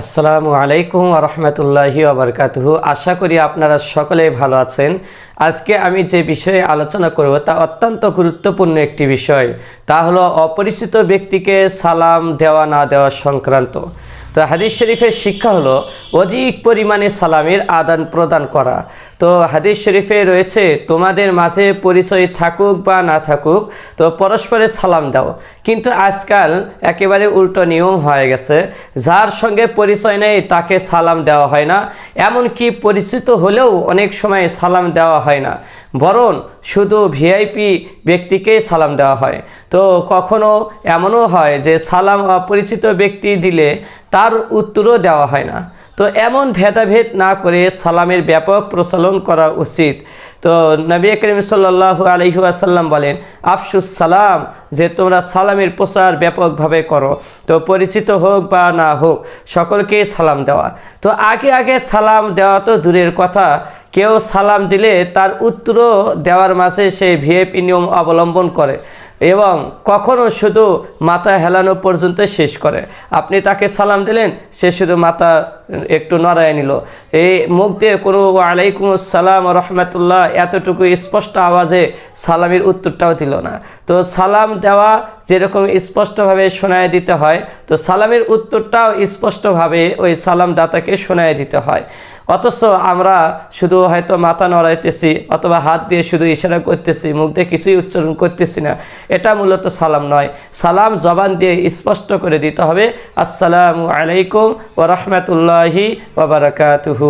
আসসালামু আলাইকুম রহমতুল্লাহি আবরকাতুহু আশা করি আপনারা সকলেই ভালো আছেন। আজকে আমি যে বিষয়ে আলোচনা করব তা অত্যন্ত গুরুত্বপূর্ণ একটি বিষয়। তা হলো অপরিচিত ব্যক্তিকে সালাম দেওয়া না দেওয়া সংক্রান্ত। তো হাদিস শরীফের শিক্ষা হলো অধিক পরিমাণে সালামের আদান প্রদান করা। তো হাদিস শরীফে রয়েছে, তোমাদের মাঝে পরিচয় থাকুক বা না থাকুক, তো পরস্পরে সালাম দাও। কিন্তু আজকাল একেবারে উল্টো নিয়ম হয়ে গেছে। যার সঙ্গে পরিচয় নেই, তাকে সালাম দেওয়া হয় না। এমনকি পরিচিত হলেও অনেক সময় সালাম দেওয়া হয় না। বরং শুধু ভিআইপি ব্যক্তিকেই সালাম দেওয়া হয়। তো কখনো এমনও হয় যে সালাম অপরিচিত ব্যক্তি দিলে তার উত্তরও দেওয়া হয় না। তো এমন ভেদাভেদ না করে সালামের ব্যাপক প্রচলন করা উচিত। তো নবী করিম সাল্লাহ আলহিহাসাল্লাম বলেন, আফসুস সালাম, যে তোমরা সালামের প্রচার ব্যাপকভাবে করো। তো পরিচিত হোক বা না হোক, সকলকে সালাম দেওয়া। তো আগে আগে সালাম দেওয়া তো দূরের কথা। কেউ সালাম দিলে তার উত্তর দেওয়ার মাঝে সে ভিএপি নিয়ম অবলম্বন করে। এবং কখনো শুধু মাথা হেলানো পর্যন্ত শেষ করে। আপনি তাকে সালাম দিলেন, সে শুধু মাথা একটু নড়ায় নিল। এই মুখ দিয়ে কোনো আলাইকুম আসসালাম রহমতুল্লাহ এতটুকু স্পষ্ট আওয়াজে সালামের উত্তরটাও দিল না। তো সালাম দেওয়া যেরকম স্পষ্টভাবে শোনায় দিতে হয়, তো সালামের উত্তরটাও স্পষ্টভাবে ওই সালাম দাতাকে শোনায় দিতে হয়। অথচ আমরা শুধু হয়তো মাথা নড়াইতেছি অথবা হাত দিয়ে শুধু ইশারা করতেছি, মুখ দিয়ে কিছুই উচ্চারণ করতেছি না। এটা মূলত সালাম নয়। সালাম জবান দিয়ে স্পষ্ট করে দিতে হবে। আসসালামু আলাইকুম ওরহমতুল্লাহি রহমতুল্লাহি ওবরাকাতুহু